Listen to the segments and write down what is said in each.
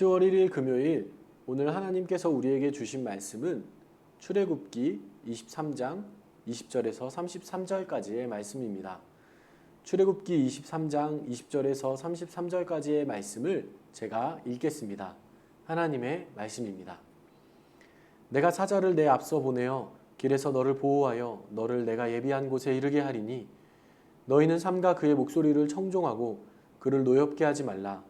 10월 1일 금요일 오늘 하나님께서 우리에게 주신 말씀은 출애굽기 23장 20절에서 33절까지의 말씀입니다. 출애굽기 23장 20절에서 33절까지의 말씀을 제가 읽겠습니다. 하나님의 말씀입니다. 내가 사자를 내 앞서 보내어 길에서 너를 보호하여 너를 내가 예비한 곳에 이르게 하리니 너희는 삼가 그의 목소리를 청종하고 그를 노엽게 하지 말라.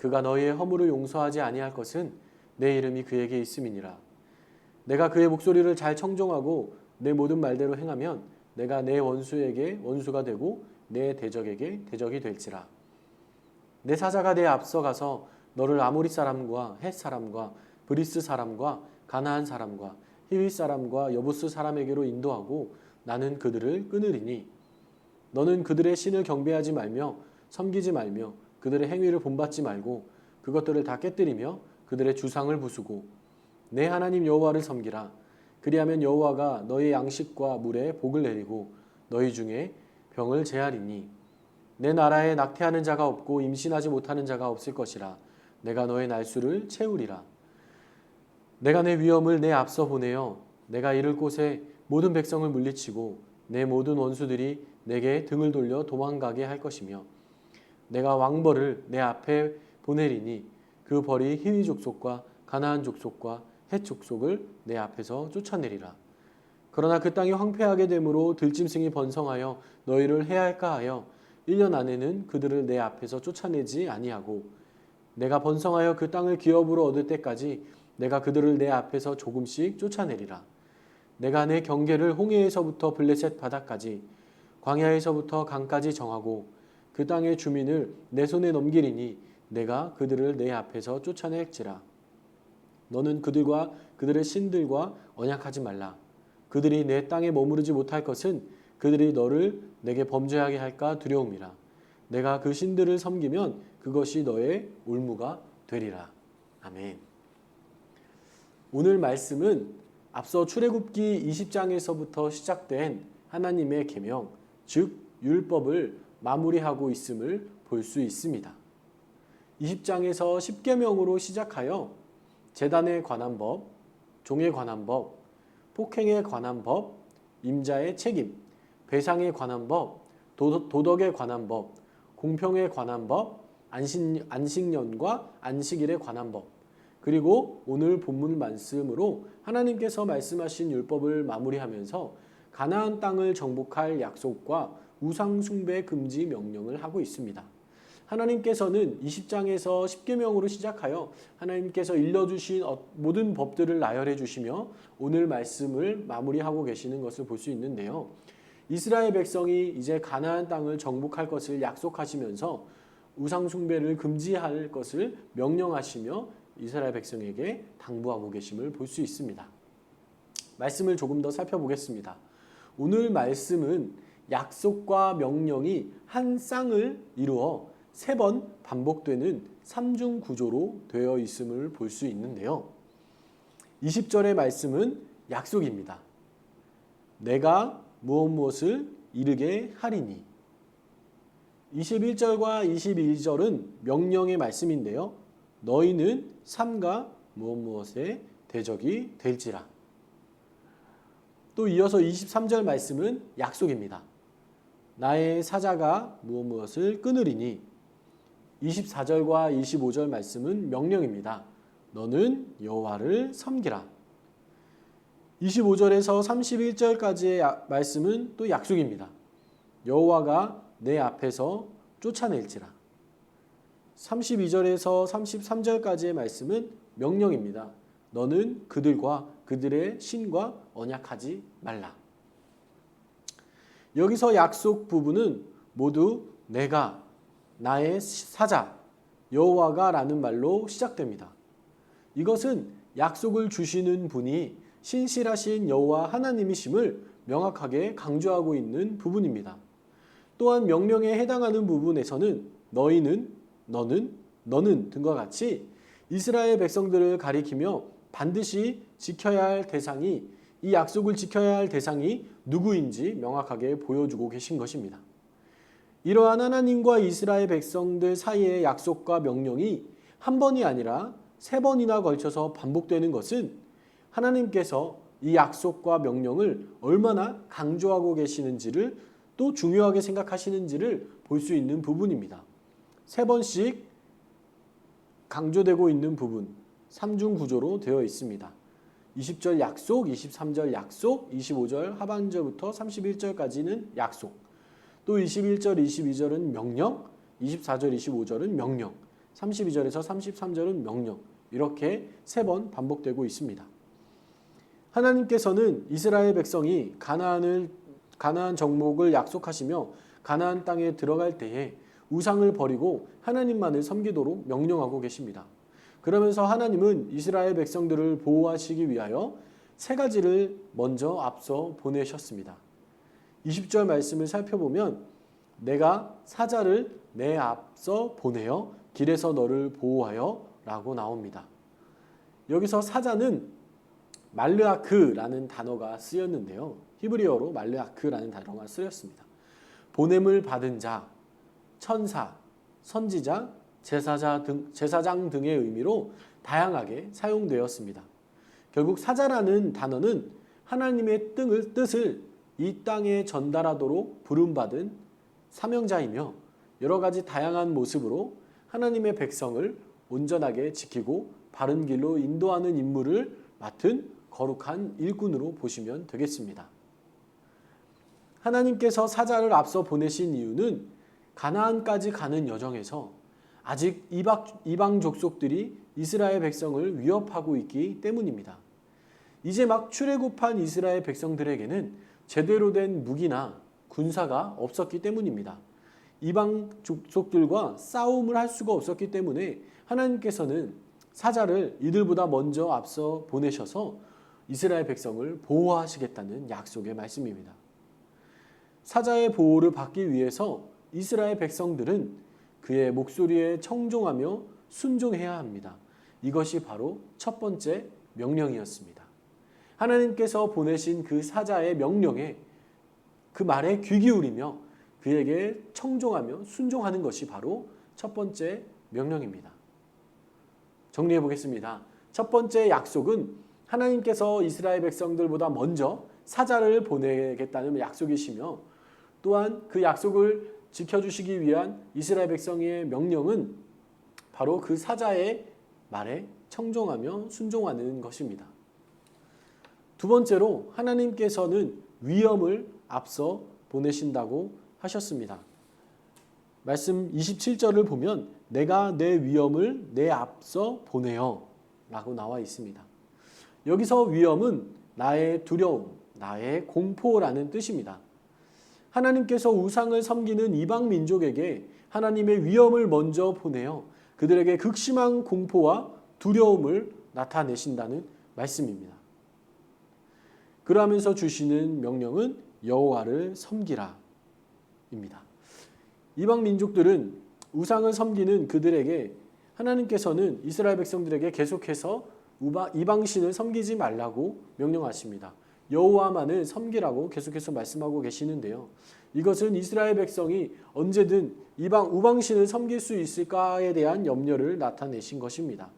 그가 너희의 허물을 용서하지 아니할 것은 내 이름이 그에게 있음이니라. 내가 그의 목소리를 잘 청종하고 내 모든 말대로 행하면 내가 내 원수에게 원수가 되고 내 대적에게 대적이 될지라. 내 사자가 내 앞서 가서 너를 아모리 사람과 헷 사람과 브리스 사람과 가나안 사람과 히위 사람과 여부스 사람에게로 인도하고 나는 그들을 끊으리니 너는 그들의 신을 경배하지 말며 섬기지 말며 그들의 행위를 본받지 말고 그것들을 다 깨뜨리며 그들의 주상을 부수고 내 하나님 여호와를 섬기라. 그리하면 여호와가 너희 양식과 물에 복을 내리고 너희 중에 병을 제하리니 내 나라에 낙태하는 자가 없고 임신하지 못하는 자가 없을 것이라. 내가 너의 날수를 채우리라. 내가 내 위엄을 내 앞서 보내어 내가 이를 곳에 모든 백성을 물리치고 내 모든 원수들이 내게 등을 돌려 도망가게 할 것이며 내가 왕벌을 내 앞에 보내리니 그 벌이 히위 족속과 가나안 족속과 헷 족속을 내 앞에서 쫓아내리라. 그러나 그 땅이 황폐하게 되므로 들짐승이 번성하여 너희를 해할까 하여 1년 안에는 그들을 내 앞에서 쫓아내지 아니하고 내가 번성하여 그 땅을 기업으로 얻을 때까지 내가 그들을 내 앞에서 조금씩 쫓아내리라. 내가 내 경계를 홍해에서부터 블레셋 바다까지 광야에서부터 강까지 정하고 그 땅의 주민을 내 손에 넘기리니 내가 그들을 내 앞에서 쫓아낼지라. 너는 그들과 그들의 신들과 언약하지 말라. 그들이 내 땅에 머무르지 못할 것은 그들이 너를 내게 범죄하게 할까 두려움이라. 내가 그 신들을 섬기면 그것이 너의 올무가 되리라. 아멘. 오늘 말씀은 앞서 출애굽기 20장에서부터 시작된 하나님의 계명, 즉 율법을 마무리하고 있음을 볼 수 있습니다. 20장에서 10계명으로 시작하여 재단에 관한 법, 종에 관한 법, 폭행에 관한 법, 임자의 책임, 배상에 관한 법, 도덕에 관한 법, 공평에 관한 법, 안식, 안식년과 안식일에 관한 법, 그리고 오늘 본문 말씀으로 하나님께서 말씀하신 율법을 마무리하면서 가나안 땅을 정복할 약속과 우상 숭배 금지 명령을 하고 있습니다. 하나님께서는 20장에서 10계명으로 시작하여 하나님께서 일러주신 어, 모든 법들을 나열해 주시며 오늘 말씀을 마무리하고 계시는 것을 볼 수 있는데요. 이스라엘 백성이 이제 가나안 땅을 정복할 것을 약속하시면서 우상 숭배를 금지할 것을 명령하시며 이스라엘 백성에게 당부하고 계심을 볼 수 있습니다. 말씀을 조금 더 살펴보겠습니다. 오늘 말씀은 약속과 명령이 한 쌍을 이루어 세 번 반복되는 삼중 구조로 되어 있음을 볼 수 있는데요. 20절의 말씀은 약속입니다. 내가 무엇 무엇을 이르게 하리니 21절과 22절은 명령의 말씀인데요. 너희는 삼가 무엇 무엇의 대적이 될지라. 또 이어서 23절 말씀은 약속입니다. 나의 사자가 무엇 무엇을 끊으리니 24절과 25절 말씀은 명령입니다. 너는 여호와를 섬기라. 25절에서 31절까지의 말씀은 또 약속입니다. 여호와가 내 앞에서 쫓아낼지라. 32절에서 33절까지의 말씀은 명령입니다. 너는 그들과 그들의 신과 언약하지 말라. 여기서 약속 부분은 모두 내가 나의 사자 여호와가라는 말로 시작됩니다. 이것은 약속을 주시는 분이 신실하신 여호와 하나님이심을 명확하게 강조하고 있는 부분입니다. 또한 명령에 해당하는 부분에서는 너희는 너는 너는 등과 같이 이스라엘 백성들을 가리키며 반드시 지켜야 할 대상이 이 약속을 지켜야 할 대상이 누구인지 명확하게 보여주고 계신 것입니다. 이러한 하나님과 이스라엘 백성들 사이의 약속과 명령이 한 번이 아니라 세 번이나 걸쳐서 반복되는 것은 하나님께서 이 약속과 명령을 얼마나 강조하고 계시는지를 또 중요하게 생각하시는지를 볼 수 있는 부분입니다. 세 번씩 강조되고 있는 부분, 삼중 구조로 되어 있습니다. 20절 약속, 23절 약속, 25절 하반절부터 31절까지는 약속. 또 21절, 22절은 명령, 24절, 25절은 명령, 32절에서 33절은 명령. 이렇게 세 번 반복되고 있습니다. 하나님께서는 이스라엘 백성이 가나안을 가나안 정목을 약속하시며 가나안 땅에 들어갈 때에 우상을 버리고 하나님만을 섬기도록 명령하고 계십니다. 그러면서 하나님은 이스라엘 백성들을 보호하시기 위하여 세 가지를 먼저 앞서 보내셨습니다. 20절 말씀을 살펴보면 내가 사자를 내 앞서 보내어 길에서 너를 보호하여 라고 나옵니다. 여기서 사자는 말르아크라는 단어가 쓰였는데요. 히브리어로 말르아크라는 단어가 쓰였습니다. 보냄을 받은 자, 천사, 선지자, 제사자 등, 제사장 등의 의미로 다양하게 사용되었습니다. 결국 사자라는 단어는 하나님의 뜻을, 이 땅에 전달하도록 부름받은 사명자이며 여러 가지 다양한 모습으로 하나님의 백성을 온전하게 지키고 바른 길로 인도하는 임무를 맡은 거룩한 일꾼으로 보시면 되겠습니다. 하나님께서 사자를 앞서 보내신 이유는 가나안까지 가는 여정에서 아직 이방, 이방 족속들이 이스라엘 백성을 위협하고 있기 때문입니다. 이제 막 출애굽한 이스라엘 백성들에게는 제대로 된 무기나 군사가 없었기 때문입니다. 이방 족속들과 싸움을 할 수가 없었기 때문에 하나님께서는 사자를 이들보다 먼저 앞서 보내셔서 이스라엘 백성을 보호하시겠다는 약속의 말씀입니다. 사자의 보호를 받기 위해서 이스라엘 백성들은 그의 목소리에 청종하며 순종해야 합니다. 이것이 바로 첫 번째 명령이었습니다. 하나님께서 보내신 그 사자의 명령에 그 말에 귀 기울이며 그에게 청종하며 순종하는 것이 바로 첫 번째 명령입니다. 정리해 보겠습니다. 첫 번째 약속은 하나님께서 이스라엘 백성들보다 먼저 사자를 보내겠다는 약속이시며 또한 그 약속을 지켜주시기 위한 이스라엘 백성의 명령은 바로 그 사자의 말에 청종하며 순종하는 것입니다. 두 번째로 하나님께서는 위험을 앞서 보내신다고 하셨습니다. 말씀 27절을 보면 내가 내 위험을 내 앞서 보내어 라고 나와 있습니다. 여기서 위험은 나의 두려움, 나의 공포라는 뜻입니다. 하나님께서 우상을 섬기는 이방 민족에게 하나님의 위험을 먼저 보내어 그들에게 극심한 공포와 두려움을 나타내신다는 말씀입니다. 그러면서 주시는 명령은 여호와를 섬기라입니다. 이방 민족들은 우상을 섬기는 그들에게 하나님께서는 이스라엘 백성들에게 계속해서 이방신을 섬기지 말라고 명령하십니다. 여호와만을 섬기라고 계속해서 말씀하고 계시는데요. 이것은 이스라엘 백성이 언제든 이방 우방신을 섬길 수 있을까에 대한 염려를 나타내신 것입니다.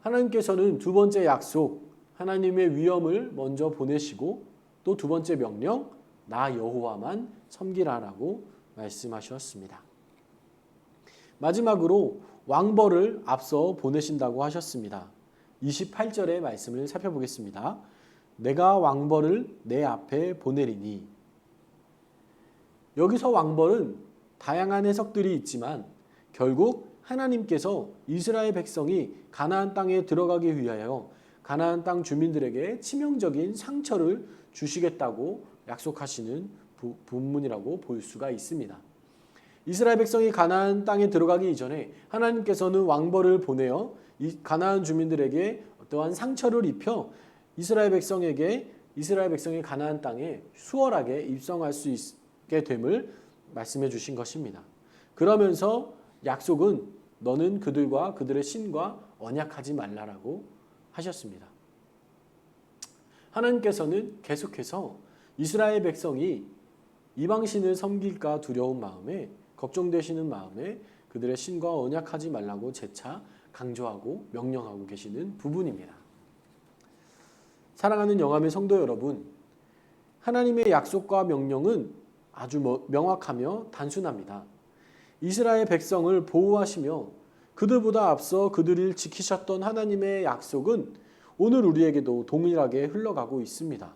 하나님께서는 두 번째 약속 하나님의 위엄을 먼저 보내시고 또 두 번째 명령 나 여호와만 섬기라라고 말씀하셨습니다. 마지막으로 왕벌을 앞서 보내신다고 하셨습니다. 28절의 말씀을 살펴보겠습니다. 내가 왕벌을 내 앞에 보내리니 여기서 왕벌은 다양한 해석들이 있지만 결국 하나님께서 이스라엘 백성이 가나안 땅에 들어가기 위하여 가나안 땅 주민들에게 치명적인 상처를 주시겠다고 약속하시는 본문이라고 볼 수가 있습니다. 이스라엘 백성이 가나안 땅에 들어가기 이전에 하나님께서는 왕벌을 보내어 가나안 주민들에게 어떠한 상처를 입혀 이스라엘 백성에게 이스라엘 백성이 가나안 땅에 수월하게 입성할 수 있게 됨을 말씀해 주신 것입니다. 그러면서 약속은 너는 그들과 그들의 신과 언약하지 말라라고 하셨습니다. 하나님께서는 계속해서 이스라엘 백성이 이방신을 섬길까 두려운 마음에 걱정되시는 마음에 그들의 신과 언약하지 말라고 재차 강조하고 명령하고 계시는 부분입니다. 사랑하는 영암의 성도 여러분, 하나님의 약속과 명령은 아주 뭐- 명확하며 단순합니다. 이스라엘 백성을 보호하시며 그들보다 앞서 그들을 지키셨던 하나님의 약속은 오늘 우리에게도 동일하게 흘러가고 있습니다.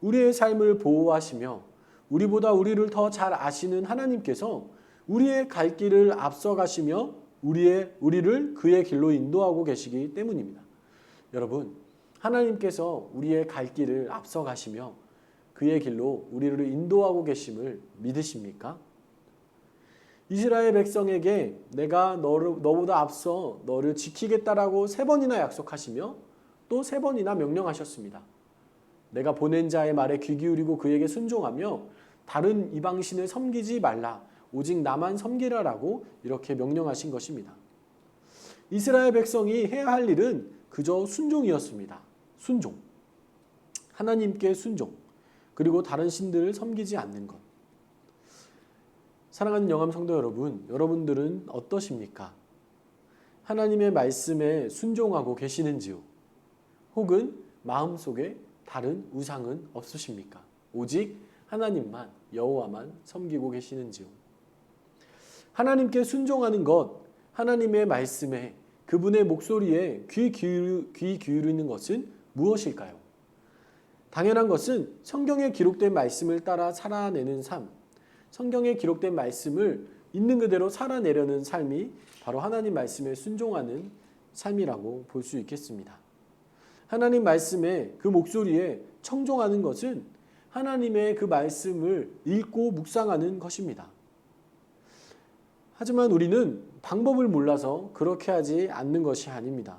우리의 삶을 보호하시며 우리보다 우리를 더 잘 아시는 하나님께서 우리의 갈 길을 앞서 가시며 우리의 우리를 그의 길로 인도하고 계시기 때문입니다. 여러분, 하나님께서 우리의 갈 길을 앞서 가시며 그의 길로 우리를 인도하고 계심을 믿으십니까? 이스라엘 백성에게 내가 너를, 너보다 앞서 너를 지키겠다라고 세 번이나 약속하시며 또 세 번이나 명령하셨습니다. 내가 보낸 자의 말에 귀 기울이고 그에게 순종하며 다른 이방신을 섬기지 말라. 오직 나만 섬기라라고 이렇게 명령하신 것입니다. 이스라엘 백성이 해야 할 일은 그저 순종이었습니다. 순종. 하나님께 순종. 그리고 다른 신들을 섬기지 않는 것. 사랑하는 영암 성도 여러분, 여러분들은 어떠십니까? 하나님의 말씀에 순종하고 계시는지요? 혹은 마음속에 다른 우상은 없으십니까? 오직 하나님만 여호와만 섬기고 계시는지요? 하나님께 순종하는 것, 하나님의 말씀에 그분의 목소리에 귀, 기울, 귀 기울이는 것은 무엇일까요? 당연한 것은 성경에 기록된 말씀을 따라 살아내는 삶, 성경에 기록된 말씀을 있는 그대로 살아내려는 삶이 바로 하나님 말씀에 순종하는 삶이라고 볼 수 있겠습니다. 하나님 말씀에 그 목소리에 청종하는 것은 하나님의 그 말씀을 읽고 묵상하는 것입니다. 하지만 우리는 방법을 몰라서 그렇게 하지 않는 것이 아닙니다.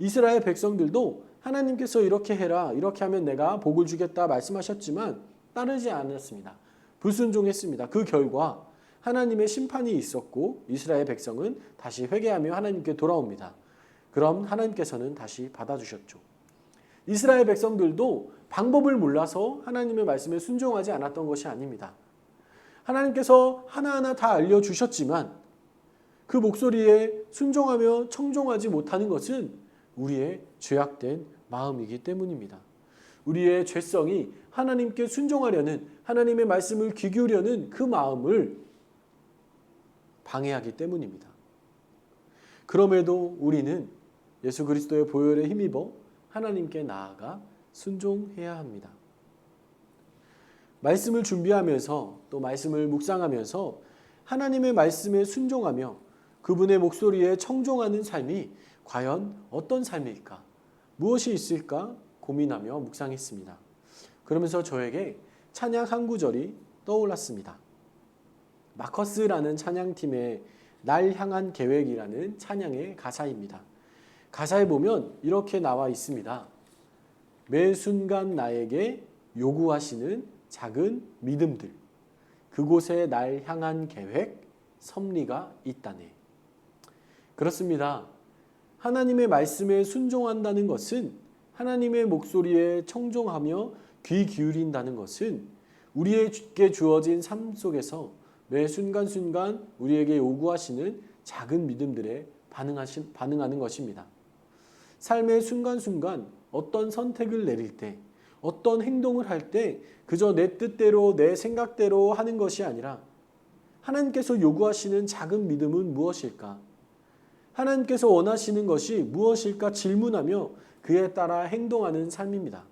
이스라엘 백성들도 하나님께서 이렇게 해라, 이렇게 하면 내가 복을 주겠다 말씀하셨지만 따르지 않았습니다. 불순종했습니다. 그 결과 하나님의 심판이 있었고 이스라엘 백성은 다시 회개하며 하나님께 돌아옵니다. 그럼 하나님께서는 다시 받아주셨죠. 이스라엘 백성들도 방법을 몰라서 하나님의 말씀에 순종하지 않았던 것이 아닙니다. 하나님께서 하나하나 다 알려주셨지만 그 목소리에 순종하며 청종하지 못하는 것은 우리의 죄악된 마음이기 때문입니다. 우리의 죄성이 하나님께 순종하려는 하나님의 말씀을 귀 기울여는 그 마음을 방해하기 때문입니다. 그럼에도 우리는 예수 그리스도의 보혈에 힘입어 하나님께 나아가 순종해야 합니다. 말씀을 준비하면서 또 말씀을 묵상하면서 하나님의 말씀에 순종하며 그분의 목소리에 청종하는 삶이 과연 어떤 삶일까? 무엇이 있을까? 고민하며 묵상했습니다. 그러면서 저에게 찬양 한 구절이 떠올랐습니다. 마커스라는 찬양팀의 날 향한 계획이라는 찬양의 가사입니다. 가사에 보면 이렇게 나와 있습니다. 매 순간 나에게 요구하시는 작은 믿음들. 그곳에 날 향한 계획, 섭리가 있다네. 그렇습니다. 하나님의 말씀에 순종한다는 것은 하나님의 목소리에 청종하며 귀 기울인다는 것은 우리에게 주어진 삶 속에서 매 순간순간 우리에게 요구하시는 작은 믿음들에 반응하신, 반응하는 것입니다. 삶의 순간순간 어떤 선택을 내릴 때, 어떤 행동을 할 때 그저 내 뜻대로 내 생각대로 하는 것이 아니라 하나님께서 요구하시는 작은 믿음은 무엇일까? 하나님께서 원하시는 것이 무엇일까 질문하며 그에 따라 행동하는 삶입니다.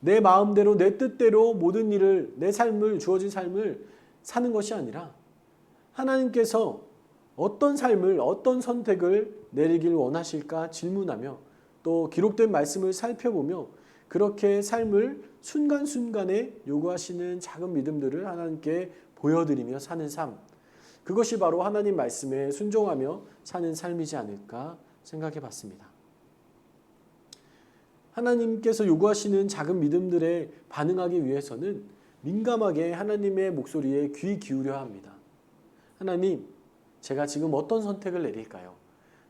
내 마음대로 내 뜻대로 모든 일을 내 삶을 주어진 삶을 사는 것이 아니라 하나님께서 어떤 삶을 어떤 선택을 내리길 원하실까 질문하며 또 기록된 말씀을 살펴보며 그렇게 삶을 순간순간에 요구하시는 작은 믿음들을 하나님께 보여드리며 사는 삶 그것이 바로 하나님 말씀에 순종하며 사는 삶이지 않을까 생각해 봤습니다. 하나님께서 요구하시는 작은 믿음들에 반응하기 위해서는 민감하게 하나님의 목소리에 귀 기울여야 합니다. 하나님, 제가 지금 어떤 선택을 내릴까요?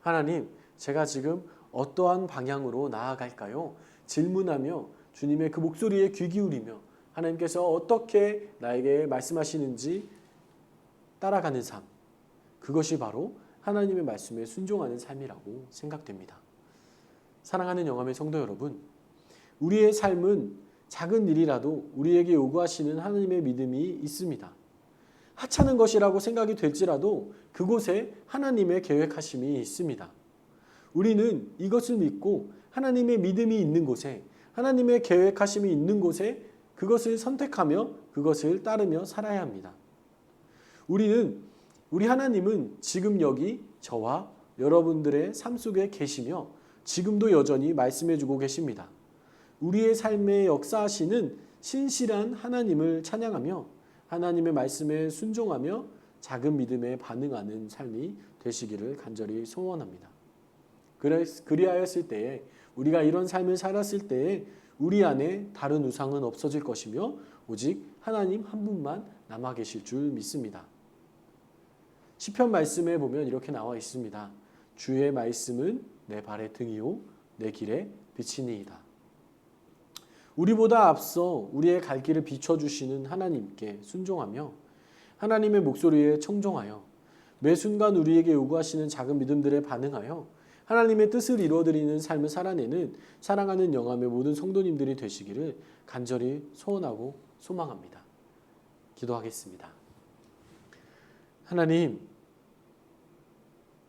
하나님, 제가 지금 어떠한 방향으로 나아갈까요? 질문하며 주님의 그 목소리에 귀 기울이며 하나님께서 어떻게 나에게 말씀하시는지 따라가는 삶. 그것이 바로 하나님의 말씀에 순종하는 삶이라고 생각됩니다. 사랑하는 영암의 성도 여러분, 우리의 삶은 작은 일이라도 우리에게 요구하시는 하나님의 믿음이 있습니다. 하찮은 것이라고 생각이 될지라도 그곳에 하나님의 계획하심이 있습니다. 우리는 이것을 믿고 하나님의 믿음이 있는 곳에 하나님의 계획하심이 있는 곳에 그것을 선택하며 그것을 따르며 살아야 합니다. 우리는 우리 하나님은 지금 여기 저와 여러분들의 삶 속에 계시며 지금도 여전히 말씀해 주고 계십니다. 우리의 삶에 역사하시는 신실한 하나님을 찬양하며 하나님의 말씀에 순종하며 작은 믿음에 반응하는 삶이 되시기를 간절히 소원합니다. 그리하였을 때에 우리가 이런 삶을 살았을 때에 우리 안에 다른 우상은 없어질 것이며 오직 하나님 한 분만 남아 계실 줄 믿습니다. 시편 말씀에 보면 이렇게 나와 있습니다. 주의 말씀은 내 발의 등이요 내 길에 비치니이다. 우리보다 앞서 우리의 갈 길을 비춰 주시는 하나님께 순종하며 하나님의 목소리에 청종하여 매 순간 우리에게 요구하시는 작은 믿음들에 반응하여 하나님의 뜻을 이루어드리는 삶을 살아내는 사랑하는 영암의 모든 성도님들이 되시기를 간절히 소원하고 소망합니다. 기도하겠습니다. 하나님,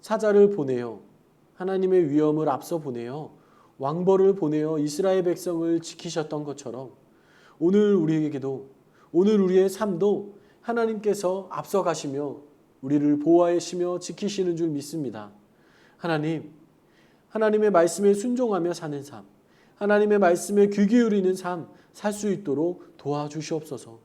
사자를 보내어 하나님의 위엄을 앞서 보내어 왕벌을 보내어 이스라엘 백성을 지키셨던 것처럼 오늘 우리에게도 오늘 우리의 삶도 하나님께서 앞서 가시며 우리를 보호하시며 지키시는 줄 믿습니다. 하나님, 하나님의 말씀에 순종하며 사는 삶, 하나님의 말씀에 귀 기울이는 삶 살 수 있도록 도와주시옵소서.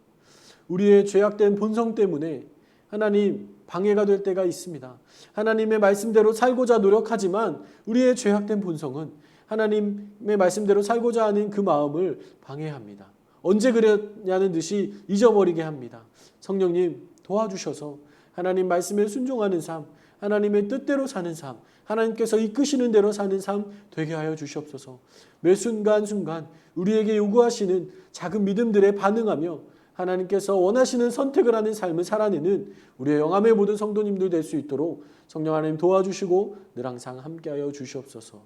우리의 죄악된 본성 때문에 하나님 방해가 될 때가 있습니다. 하나님의 말씀대로 살고자 노력하지만 우리의 죄악된 본성은 하나님의 말씀대로 살고자 하는 그 마음을 방해합니다. 언제 그랬냐는 듯이 잊어버리게 합니다. 성령님 도와주셔서 하나님 말씀에 순종하는 삶, 하나님의 뜻대로 사는 삶, 하나님께서 이끄시는 대로 사는 삶 되게 하여 주시옵소서. 매 순간 순간 우리에게 요구하시는 작은 믿음들에 반응하며 하나님께서 원하시는 선택을 하는 삶을 살아내는 우리의 영암의 모든 성도님들 될 수 있도록 성령 하나님 도와주시고 늘 항상 함께하여 주시옵소서.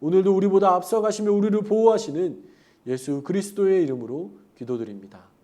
오늘도 우리보다 앞서가시며 우리를 보호하시는 예수 그리스도의 이름으로 기도드립니다.